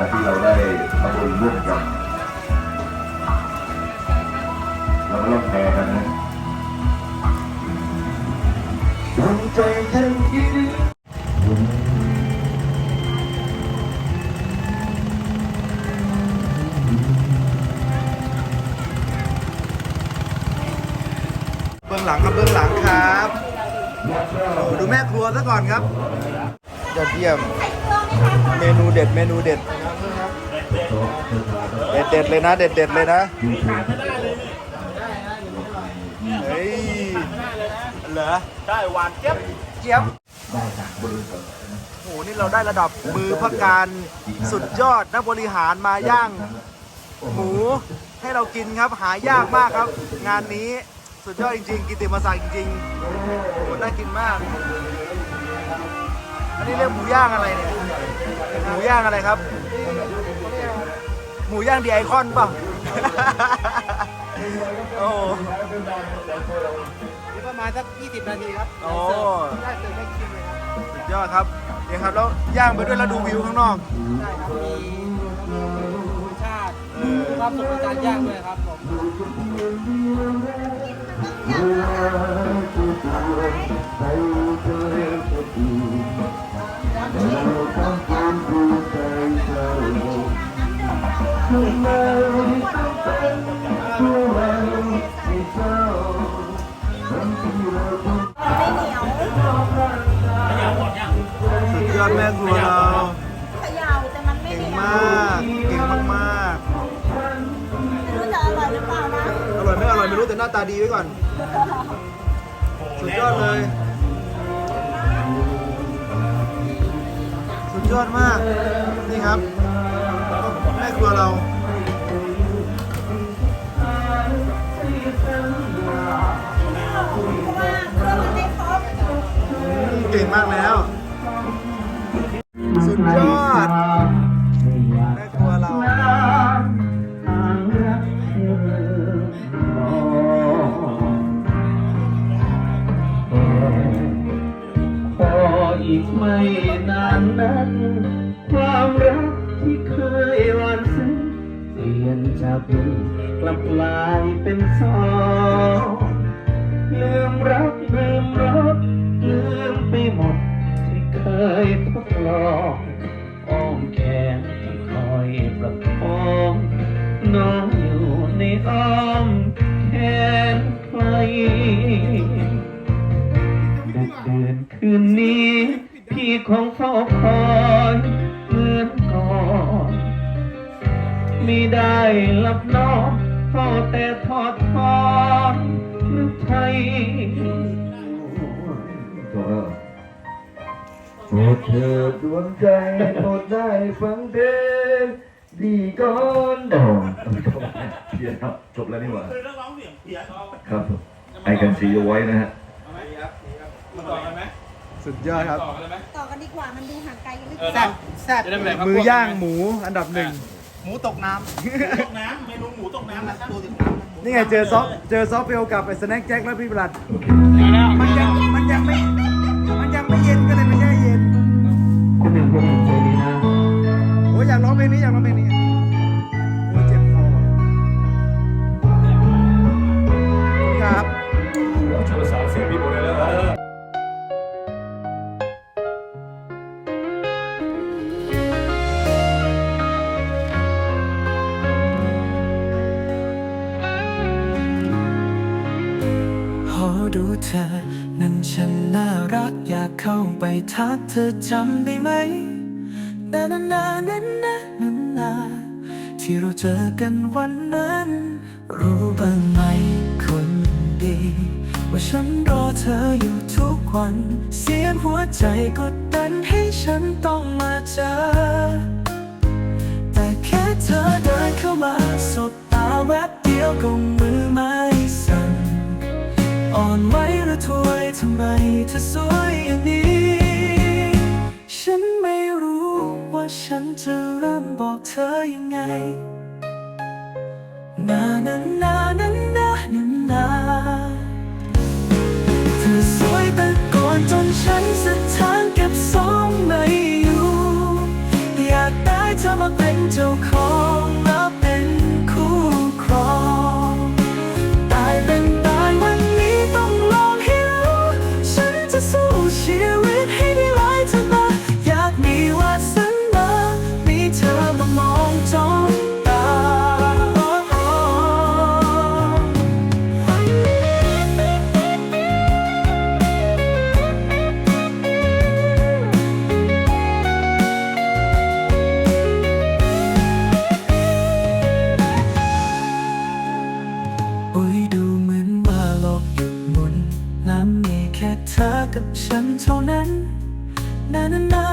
จากที่เราได้ทำบุญร่วมกันเราก็ต้องแชร์กันนะดวงใจฉันคิดเบื้องหลังครับเบื้องหลังครับโอ้ดูแม่ครัวซะก่อนครับยอดเยี่ยม เมนูเด็ดเมนูเด็ด เด็ดเด็ดเลยนะ เด็ดเด็ดเลยนะเฮ้ยเหรอได้หวานเจี๊ยบเจี๊ยบโอ้โหนี่เราได้ระดับมือพักการสุดยอดนักบริหารมาย่าง หมูให้เรากินครับหายากมากครับ งานนี้สุดยอดจริงๆ กิติมาศักดิ์จริงๆโอ้โหน่ากินมาก อันนี้เรียกหมูย่างอะไรเนี่ยหมูย่างอะไรครับ หมูย่างดีไอคอนเปล่ะโอ้โหประมาณสัก 20 นาทีครับโอ้ได้เติมได้ชิมเลยครับสุดยอดครับเนี่ยครับแล้วย่างไปด้วยแล้วดูวิวข้างนอกได้ครับมีธรรมชาติความสุขในการย่างด้วยครับผม สุดยอดแม่ครัวเราเขย่าแต่มันไม่เก่งเหนียวมากเก่งมากไม่รู้จะอร่อยหรือเปล่านะๆอร่อยไม่อร่อยไม่รู้แต่หน้าตาดีไว้ก่อน สุดยอดเลย สุดยอดมาก นี่ครับ แม่ครัวเราเก่งมากแล้ว สุดยอดแม่ครัวเราพออีกไม่นานนั้นความรัก จากหนึ่งกลับกลายเป็นสองลืมรักลืมรสลืมไปหมด ที่เคยทดลองอ้อมแขนที่คอยประคองน้องอยู่ในอ้อมแขนใครดึกเดือนคืนนี้ พี่คงเฝ้าคอย ไม่ได้หลับนอนเฝ้าแต่ทอดทอนหรือไทยโปรดเถิดดวงใจโปรดได้ฟังเพลงดีก่อนโอ้เพียนครับจบแล้วนี่หว่าคือนักร้องเสียงเพี้ยนครับไอกันซีเอาไว้นะฮะมาต่อกันไหมสุดยอดครับ ต่อกันเลยไหมต่อกันดีกว่ามันดูห่างไกลกันไม่แซ่บแซ่บมือย่างหมูอันดับหนึ่งห มูตกน้ำตกน้ำเมนูหมูตกน้ำนะตัวติดน้ำนี่ไงเจอซอฟเจอซอฟเฟลกับไอ้สแน็คแจ็คแล้วพี่ประหลัดมันยังมันยังไม่มันยังไม่เย็นก็เลยไม่ใช่เย็นคุณหนึ่งคุณหนึ่งใจดีนะโอ้ยอยากร้องเพลงนี้อยากร้องเพลง เธอ นั้นฉันน่ารักอยากเข้าไปทักเธอจำได้ไหมนานานานานนานนาที่เราเจอกันวันนั้น รู้บ้างไหมคนดี ว่าฉันรอเธออยู่ทุกวัน เสียงหัวใจกดดันให้ฉันต้องมาเจอ แต่แค่เธอเดินเข้ามาสบตาแวบเดียวก็มือไม้สั่นอ่อนไหว รือถวยทำไมเธอสวยอย่างนี้ ฉันไม่รู้ว่าฉันจะเริ่มบอกเธอยังไง นานานานานานานาเธอสวยตะโกนจนฉันสะท้านเก็บสองไม่อยู่ อยากได้เธอมาเป็นเจ้าของ ดหมุ